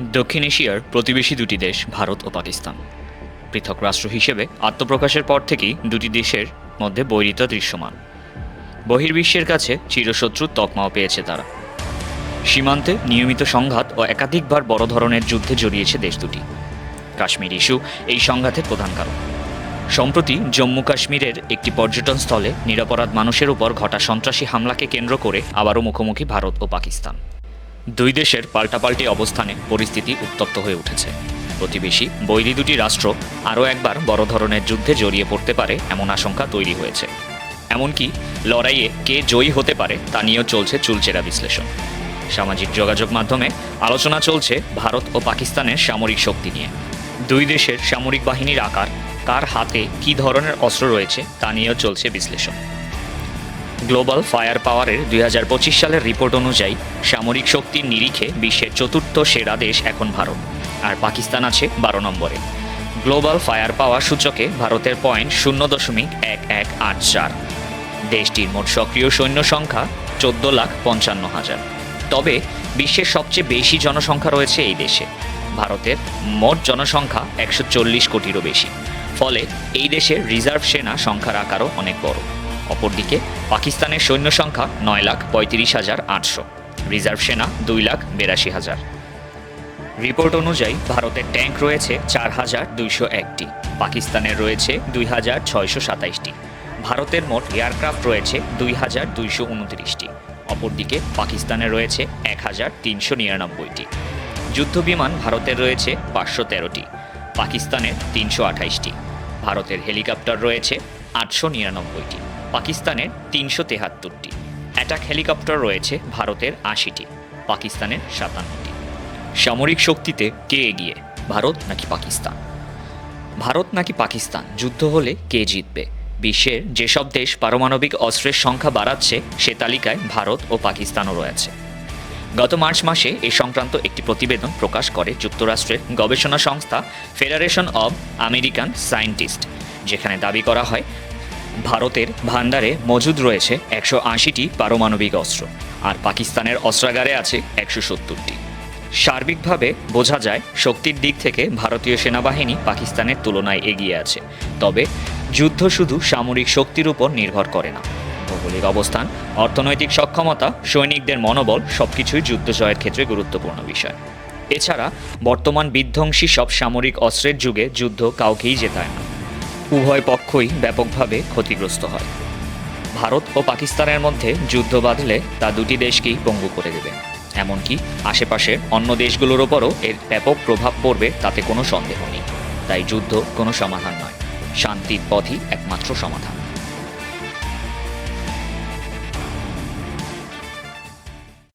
দক্ষিণ এশিয়ার প্রতিবেশী দুটি দেশ, ভারত ও পাকিস্তান। পৃথক রাষ্ট্র হিসেবে আত্মপ্রকাশের পর থেকেই দুটি দেশের মধ্যে বৈরিতা দৃশ্যমান। বহির্বিশ্বের কাছে চিরশত্রু তকমাও পেয়েছে তারা। সীমান্তে নিয়মিত সংঘাত ও একাধিকবার বড় ধরনের যুদ্ধে জড়িয়েছে দেশ দুটি। কাশ্মীর ইস্যু এই সংঘাতের প্রধান কারণ। সম্প্রতি জম্মু কাশ্মীরের একটি পর্যটন স্থলে নিরাপরাধ মানুষের উপর ঘটা সন্ত্রাসী হামলাকে কেন্দ্র করে আবারও মুখোমুখি ভারত ও পাকিস্তান। দুই দেশের পাল্টাপাল্টি অবস্থানে পরিস্থিতি উত্তপ্ত হয়ে উঠেছে। প্রতিবেশী বৈরী দুটি রাষ্ট্র আরও একবার বড় ধরনের যুদ্ধে জড়িয়ে পড়তে পারে এমন আশঙ্কা তৈরি হয়েছে। এমনকি লড়াইয়ে কে জয়ী হতে পারে তা নিয়েও চলছে চুলচেরা বিশ্লেষণ। সামাজিক যোগাযোগ মাধ্যমে আলোচনা চলছে ভারত ও পাকিস্তানের সামরিক শক্তি নিয়ে। দুই দেশের সামরিক বাহিনীর আকার, কার হাতে কী ধরনের অস্ত্র রয়েছে তা নিয়েও চলছে বিশ্লেষণ। গ্লোবাল ফায়ার পাওয়ারের দুই হাজার পঁচিশ সালের রিপোর্ট অনুযায়ী সামরিক শক্তির নিরিখে বিশ্বের চতুর্থ সেরা দেশ এখন ভারত, আর পাকিস্তান আছে বারো নম্বরে। গ্লোবাল ফায়ার পাওয়ার সূচকে ভারতের পয়েন্ট শূন্য দশমিক এক এক আট চার। দেশটির মোট সক্রিয় সৈন্য সংখ্যা চোদ্দ লাখ পঞ্চান্ন হাজার। তবে বিশ্বের সবচেয়ে বেশি জনসংখ্যা রয়েছে এই দেশে। ভারতের মোট জনসংখ্যা একশো চল্লিশ কোটিরও বেশি। ফলে এই দেশের রিজার্ভ সেনা সংখ্যার আকারও অনেক বড়। অপরদিকে পাকিস্তানের সৈন্য সংখ্যা নয় লাখ পঁয়ত্রিশ হাজার আটশো। রিজার্ভ সেনা দুই লাখ বিরাশি হাজার। রিপোর্ট অনুযায়ী ভারতের ট্যাঙ্ক রয়েছে চার হাজার দুইশো একটি, পাকিস্তানের রয়েছে দুই হাজার ছয়শো সাতাইশটি, ভারতের মোট এয়ারক্রাফট রয়েছে দুই হাজার দুইশো উনত্রিশটি, অপরদিকে পাকিস্তানের রয়েছে এক হাজার তিনশো নিরানব্বইটি। যুদ্ধবিমান ভারতের রয়েছে পাঁচশো তেরোটি, পাকিস্তানের তিনশো আঠাইশটি, ভারতের হেলিকপ্টার রয়েছে আটশো নিরানব্বইটি। পাকিস্তানের তিনশো তেহাত্তরটি। অ্যাটাক হেলিকপ্টার রয়েছে ভারতের আশিটি, পাকিস্তানের সাতান্নটি। সামরিক শক্তিতে কে এগিয়ে, ভারত নাকি পাকিস্তান? ভারত নাকি পাকিস্তান? যুদ্ধ হলে কে জিতবে? বিশ্বের যেসব দেশ পারমাণবিক অস্ত্রের সংখ্যা বাড়াচ্ছে, সে তালিকায় ভারত ও পাকিস্তানও রয়েছে। গত মার্চ মাসে এ সংক্রান্ত একটি প্রতিবেদন প্রকাশ করে যুক্তরাষ্ট্রের গবেষণা সংস্থা ফেডারেশন অব আমেরিকান সায়েন্টিস্ট যেখানে দাবি করা হয় ভারতের ভান্ডারে মজুদ রয়েছে একশো আশিটি পারমাণবিক অস্ত্র, আর পাকিস্তানের অস্ত্রাগারে আছে একশো সত্তরটি। সার্বিকভাবে বোঝা যায় শক্তির দিক থেকে ভারতীয় সেনাবাহিনী পাকিস্তানের তুলনায় এগিয়ে আছে, তবে যুদ্ধ শুধু সামরিক শক্তির উপর নির্ভর করে না। ভৌগোলিক অবস্থান, অর্থনৈতিক সক্ষমতা, সৈনিকদের মনোবল সবকিছুই যুদ্ধ জয়ের ক্ষেত্রে গুরুত্বপূর্ণ বিষয়। এছাড়া বর্তমান বিধ্বংসী সব সামরিক অস্ত্রের যুগে যুদ্ধ কাউকেই জেতায় না। উভয় পক্ষই ব্যাপকভাবে ক্ষতিগ্রস্ত হয়। ভারত ও পাকিস্তানের মধ্যে যুদ্ধ বাঁধলে তা দুটি দেশকেই পঙ্গু করে দেবে। এমনকি আশেপাশে অন্য দেশগুলোর ওপরও এর ব্যাপক প্রভাব পড়বে তাতে কোনো সন্দেহ নেই। তাই যুদ্ধ কোনো সমাধান নয়। শান্তির পথই একমাত্র সমাধান।